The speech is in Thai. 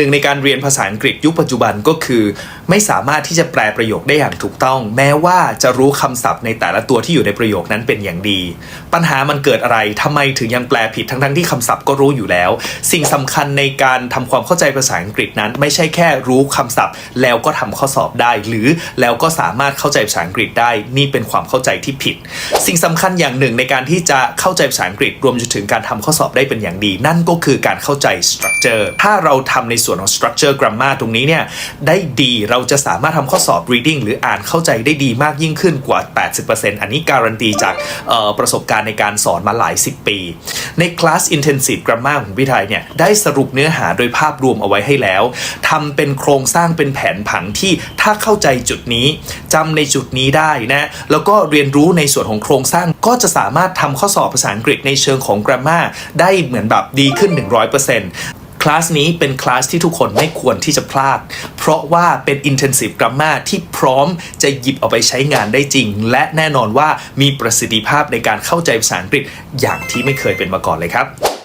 หนึ่งในการเรียนภาษาอังกฤษยุคปัจจุบันก็คือ ไม่สามารถที่จะแปลประโยคได้อย่างถูกต้อง แม้ว่าจะรู้คำศัพท์ในแต่ละตัวที่อยู่ในประโยคนั้นเป็นอย่างดี ปัญหามันเกิดอะไรทำไมถึงยังแปลผิดทั้งๆที่คำศัพท์ก็รู้อยู่แล้ว สิ่งสำคัญในการทำความเข้าใจภาษาอังกฤษนั้น ไม่ใช่แค่รู้คำศัพท์ แล้วก็ทำข้อสอบได้ หรือแล้วก็สามารถเข้าใจภาษาอังกฤษได้ นี่เป็นความเข้าใจที่ผิด สิ่งสำคัญอย่างหนึ่งในการที่จะเข้าใจภาษาอังกฤษรวมจนถึงการทำข้อสอบได้เป็นอย่างดี นั่นก็คือการเข้าใจ structure ถ้าเราทำในส่วนวนของ structure grammar ตรงนี้เนี่ยได้ดีเราจะสามารถทำข้อสอบ reading หรืออ่านเข้าใจได้ดีมากยิ่งขึ้นกว่า 80%อันนี้การันตีจากประสบการณ์ในการสอนมาหลาย 10 ปี ในคลาส intensive grammar ของพี่ไทยเนี่ยได้สรุปเนื้อหาโดยภาพรวมเอาไว้ให้แล้วทำเป็นโครงสร้างเป็นแผนผังที่ถ้าเข้าใจจุดนี้จำในจุดนี้ได้นะแล้วก็เรียนรู้ในส่วนของโครงสร้างก็จะสามารถทำข้อสอบภาษาอังกฤษในเชิงของ grammar ได้เหมือนแบบดีขึ้น 100% คลาสนี้เป็นคลาสที่ทุกคนไม่ควรที่จะพลาด เพราะว่าเป็น intensive grammar ที่พร้อมจะหยิบเอาไปใช้งานได้จริง และแน่นอนว่ามีประสิทธิภาพในการเข้าใจภาษาอังกฤษอย่างที่ไม่เคยเป็นมาก่อนเลยครับ